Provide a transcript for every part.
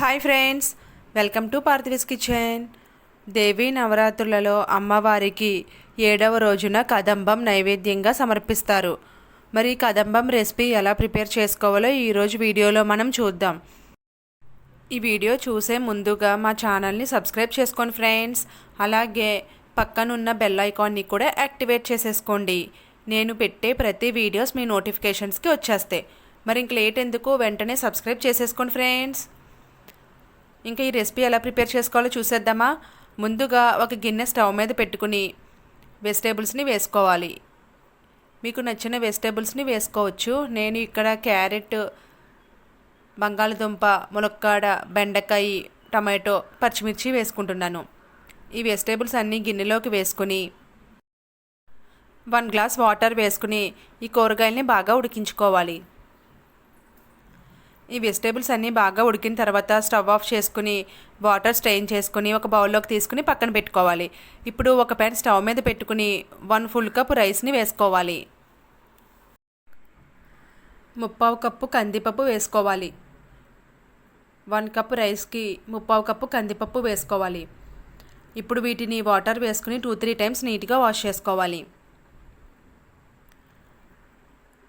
Hi friends welcome to Parthivi's kitchen. Devi నవరాత్రులలో అమ్మవారికి ఏడవ రోజున కదంబం నైవేద్యంగా సమర్పిస్తారు. మరి కదంబం రెసిపీ ఎలా ప్రిపేర్ చేసుకోవాలో ఈరోజు వీడియోలో మనం చూద్దాం. ఈ వీడియో చూసే ముందుగా మా ఛానల్ని సబ్స్క్రైబ్ చేసుకోండి ఫ్రెండ్స్. అలాగే పక్కనున్న బెల్ ఐకాన్ని కూడా యాక్టివేట్ చేసేసుకోండి. నేను పెట్టే ప్రతి వీడియోస్ మీ నోటిఫికేషన్స్కి వచ్చేస్తాయి. మరి ఇంక లేట్ ఎందుకు? వెంటనే సబ్స్క్రైబ్ చేసేసుకోండి ఫ్రెండ్స్. ఇంకా ఈ రెసిపీ ఎలా ప్రిపేర్ చేసుకోవాలో చూసేద్దామా? ముందుగా ఒక గిన్నె స్టవ్ మీద పెట్టుకుని వెజిటేబుల్స్ని వేసుకోవాలి. మీకు నచ్చిన వెజిటేబుల్స్ని వేసుకోవచ్చు. నేను ఇక్కడ క్యారెట్ బంగాళదుంప ములక్కాడ బెండకాయ టమాటో పచ్చిమిర్చి వేసుకుంటున్నాను. ఈ వెజిటేబుల్స్ అన్నీ గిన్నెలోకి వేసుకుని వన్ గ్లాస్ వాటర్ వేసుకుని ఈ కూరగాయల్ని బాగా ఉడికించుకోవాలి. ఈ వెజిటేబుల్స్ అన్నీ బాగా ఉడికిన తర్వాత స్టవ్ ఆఫ్ చేసుకుని వాటర్ స్ట్రెయిన్ చేసుకుని ఒక బౌల్లోకి తీసుకుని పక్కన పెట్టుకోవాలి. ఇప్పుడు ఒక ప్యాన్ స్టవ్ మీద పెట్టుకుని వన్ ఫుల్ కప్ రైస్ని వేసుకోవాలి. ముప్పావు కప్పు కందిపప్పు వేసుకోవాలి. వన్ కప్ రైస్కి ముప్పావు కప్పు కందిపప్పు వేసుకోవాలి. ఇప్పుడు వీటిని వాటర్ వేసుకుని టూ త్రీ టైమ్స్ నీట్గా వాష్ చేసుకోవాలి.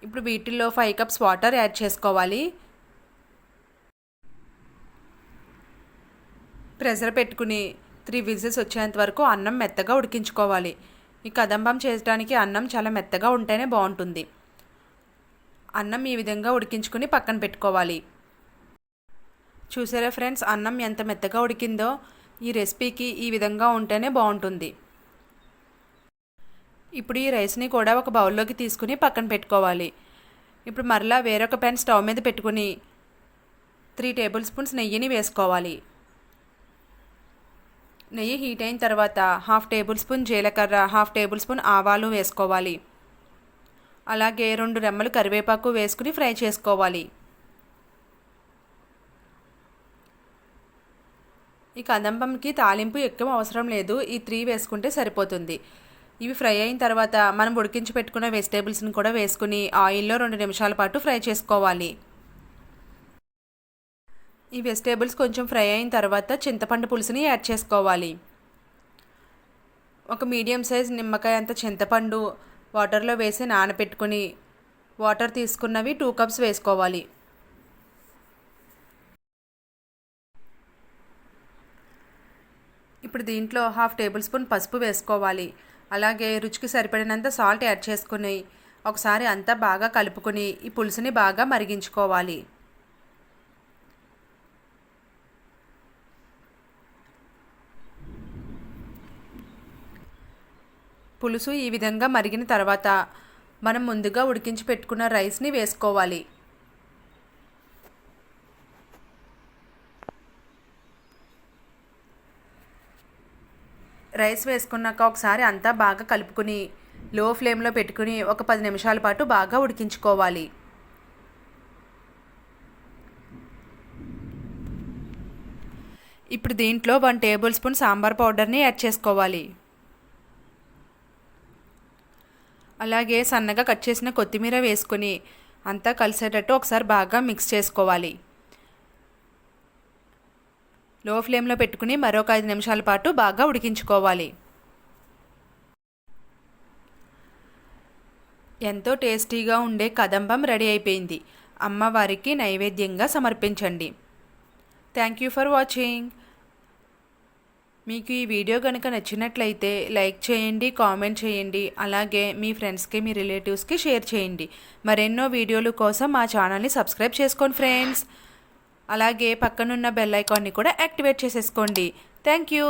ఇప్పుడు వీటిల్లో ఫైవ్ కప్స్ వాటర్ యాడ్ చేసుకోవాలి. ప్రెషర్ పెట్టుకుని త్రీ విజిల్స్ వచ్చేంత వరకు అన్నం మెత్తగా ఉడికించుకోవాలి. ఈ కదంబం చేయడానికి అన్నం చాలా మెత్తగా ఉంటేనే బాగుంటుంది. అన్నం ఈ విధంగా ఉడికించుకుని పక్కన పెట్టుకోవాలి. చూసారా ఫ్రెండ్స్ అన్నం ఎంత మెత్తగా ఉడికిందో ఈ రెసిపీకి ఈ విధంగా ఉంటేనే బాగుంటుంది. ఇప్పుడు ఈ రైస్ని కూడా ఒక బౌల్లోకి తీసుకుని పక్కన పెట్టుకోవాలి. ఇప్పుడు మరలా వేరొక పెన్ స్టవ్ మీద పెట్టుకుని త్రీ టేబుల్ స్పూన్స్ నెయ్యిని వేసుకోవాలి. నెయ్యి హీట్ అయిన తర్వాత హాఫ్ టేబుల్ స్పూన్ జీలకర్ర హాఫ్ టేబుల్ స్పూన్ ఆవాలు వేసుకోవాలి. అలాగే రెండు రెమ్మలు కరివేపాకు వేసుకుని ఫ్రై చేసుకోవాలి. ఈ కదంబంకి తాలింపు ఎక్కువ అవసరం లేదు. ఈ త్రీ వేసుకుంటే సరిపోతుంది. ఇవి ఫ్రై అయిన తర్వాత మనం ఉడికించి పెట్టుకున్న వెజిటేబుల్స్ని కూడా వేసుకుని ఆయిల్లో రెండు నిమిషాల పాటు ఫ్రై చేసుకోవాలి. ఈ వెజిటేబుల్స్ కొంచెం ఫ్రై అయిన తర్వాత చింతపండు పులుసుని యాడ్ చేసుకోవాలి. ఒక మీడియం సైజ్ నిమ్మకాయ అంత చింతపండు వాటర్లో వేసి నానబెట్టుకుని వాటర్ తీసుకున్నవి టూ కప్స్ వేసుకోవాలి. ఇప్పుడు దీంట్లో హాఫ్ టేబుల్ స్పూన్ పసుపు వేసుకోవాలి. అలాగే రుచికి సరిపడినంత సాల్ట్ యాడ్ చేసుకుని ఒకసారి అంతా బాగా కలుపుకుని ఈ పులుసుని బాగా మరిగించుకోవాలి. పులుసు ఈ విధంగా మరిగిన తర్వాత మనం ముందుగా ఉడికించి పెట్టుకున్న రైస్ని వేసుకోవాలి. రైస్ వేసుకున్నాక ఒకసారి అంతా బాగా కలుపుకుని లో ఫ్లేమ్లో పెట్టుకుని ఒక పది నిమిషాల పాటు బాగా ఉడికించుకోవాలి. ఇప్పుడు దీంట్లో వన్ టేబుల్ స్పూన్ సాంబార్ పౌడర్ని యాడ్ చేసుకోవాలి. అలాగే సన్నగా కట్ చేసిన కొత్తిమీర వేసుకుని అంతా కలిసేటట్టు ఒకసారి బాగా మిక్స్ చేసుకోవాలి. లో ఫ్లేమ్లో పెట్టుకుని మరొక ఐదు నిమిషాల పాటు బాగా ఉడికించుకోవాలి. ఎంతో టేస్టీగా ఉండే కదంబం రెడీ అయిపోయింది. అమ్మవారికి నైవేద్యంగా సమర్పించండి. Thank you for watching. మీకు ఈ వీడియో కనుక నచ్చినట్లయితే లైక్ చేయండి కామెంట్ చేయండి అలాగే మీ ఫ్రెండ్స్కి మీ రిలేటివ్స్కి షేర్ చేయండి. మరెన్నో వీడియోల కోసం మా ఛానల్ని సబ్స్క్రైబ్ చేసుకోండి ఫ్రెండ్స్. అలాగే పక్కనున్న బెల్ ఐకాన్ని కూడా యాక్టివేట్ చేసేసుకోండి. Thank you.